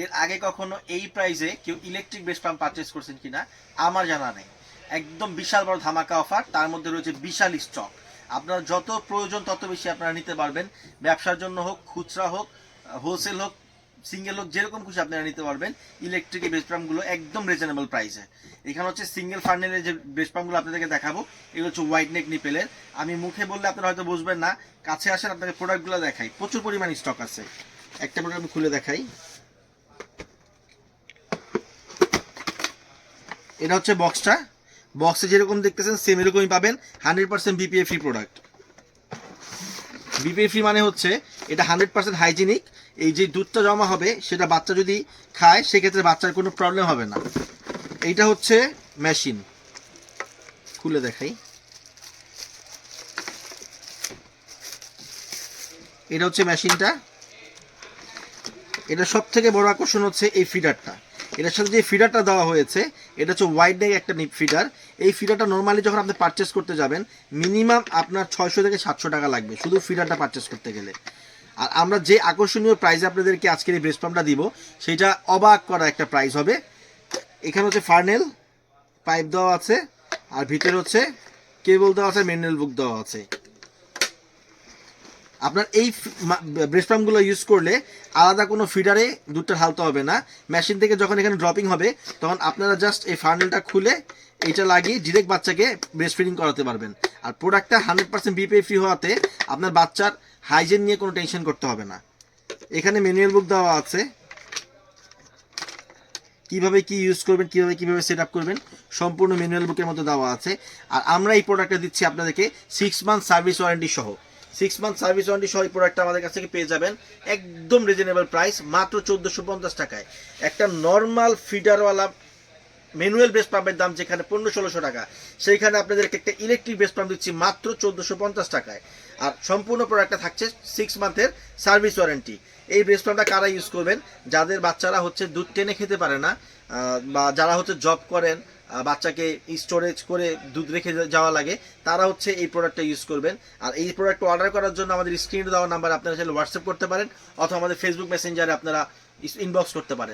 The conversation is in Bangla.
এর আগে কখনো এই প্রাইসে কেউ ইলেকট্রিক বেস পাম্প পারচেস করছেন কিনা, আমার জানা নেই। একদম বিশাল বড় ধামাকা অফার তার মধ্যে রয়েছে বিশাল স্টক আপনার যত প্রয়োজন, তত বেশি আপনারা নিতে পারবেন। ব্যবসার জন্য হোক, খুচরা হোক হোলসেল হোক সিঙ্গেল হোক, যেরকম খুশি আপনারা নিতে পারবেন। ইলেকট্রিক বেস পাম্পগুলো একদম রিজনেবল প্রাইসে এখানে হচ্ছে সিঙ্গেল ফার্নেলের যে বেস পাম্পগুলো আপনাদেরকে দেখাবো, এগুলো হচ্ছে হোয়াইট নেক নিপেলের আমি মুখে বললে আপনারা হয়তো বুঝবেন না, কাছে আসেন আপনাকে প্রোডাক্টগুলো দেখাই। প্রচুর পরিমাণ স্টক আছে। একটা প্রোডাক্ট আমি খুলে দেখাই। এটা হচ্ছে বক্সটা বক্সে যেরকম দেখতেছেন সেম এরকমই পাবেন। Hundred percent BPA free product BPA free মানে হচ্ছে, এটা হান্ড্রেড পার্সেন্ট হাইজিনিক এই যে দুধটা জমা হবে, সেটা বাচ্চা যদি খায়, সেক্ষেত্রে বাচ্চার কোনো প্রবলেম হবে না। এইটা হচ্ছে মেশিন খুলে দেখাই। এটা হচ্ছে মেশিনটা এটা সব থেকে বড় আকর্ষণ হচ্ছে এই ফিডারটা এটার সাথে যে ফিডারটা দেওয়া হয়েছে, এটা হচ্ছে ওয়াইড নেক একটা ফিডার এই ফিডারটা নর্মালি যখন আপনি পারচেস করতে যাবেন মিনিমাম আপনার ছয়শো থেকে সাতশো টাকা লাগবে শুধু ফিডারটা পারচেস করতে গেলে। আর আমরা যে আকর্ষণীয় প্রাইজে আপনাদেরকে আজকের এই ব্রেস্ট পাম্পটা দিব, সেটা অবাক করা একটা প্রাইস হবে। এখানে হচ্ছে ফার্নেল পাইপ দেওয়া আছে, আর ভিতরে হচ্ছে কেবল দেওয়া আছে মেনুয়াল বুক দেওয়া আছে। আপনার এই ব্রেস্ট পাম্পগুলো ইউজ করলে আলাদা কোনো ফিডারে দুধটা ঢালতে হবে না। মেশিন থেকে যখন এখানে ড্রপিং হবে, তখন আপনারা জাস্ট এই ফার্নেলটা খুলে এটা লাগিয়ে ডিরেক্ট বাচ্চাকে ব্রেস্ট ফিডিং করাতে পারবেন। আর প্রোডাক্টটা হান্ড্রেড পার্সেন্ট বিপে ফ্রি হওয়াতে আপনার বাচ্চার হাইজেন নিয়ে কোনো টেনশন করতে হবে না। এখানে ম্যানুয়াল বুক দেওয়া আছে। কীভাবে কি ইউজ করবেন, কীভাবে কীভাবে সেট আপ করবেন, সম্পূর্ণ ম্যানুয়াল বুকের মতো দেওয়া আছে। আর আমরা এই প্রোডাক্টটা দিচ্ছি আপনাদেরকে সিক্স মান্থ সার্ভিস ওয়ারেন্টি সহ। সিক্স মান্থ সার্ভিস ওয়ারেন্টি সহ এই প্রোডাক্টটা আমাদের কাছ থেকে পেয়ে যাবেন। একদম রিজনেবল প্রাইস মাত্র চোদ্দোশো পঞ্চাশ টাকায়। একটা নর্মাল ফিডারওয়ালা ম্যানুয়াল বেস পাম্পের দাম যেখানে পনেরো ষোলোশো টাকা, সেইখানে আপনাদেরকে একটা ইলেকট্রিক বেস পাম্প দিচ্ছি মাত্র চোদ্দোশো পঞ্চাশ টাকায়। আর সম্পূর্ণ প্রোডাক্টটা থাকছে সিক্স মান্থের সার্ভিস ওয়ারেন্টি এই ব্রেস্ট পাম্পটা কারা ইউজ করবেন? যাদের বাচ্চারা হচ্ছে দুধ টেনে খেতে পারে না বা যারা হচ্ছে জব করেন বাচ্চাকে স্টোরেজ করে দুধ রেখে যাওয়া লাগে, তারা হচ্ছে এই প্রোডাক্টটা ইউজ করবেন। আর এই প্রোডাক্ট অর্ডার করার জন্য আমাদের স্ক্রিনে দেওয়া নাম্বার আপনারা চাইলে হোয়াটসঅ্যাপ করতে পারেন, অথবা আমাদের ফেসবুক মেসেঞ্জারে আপনারা ইনবক্স করতে পারেন।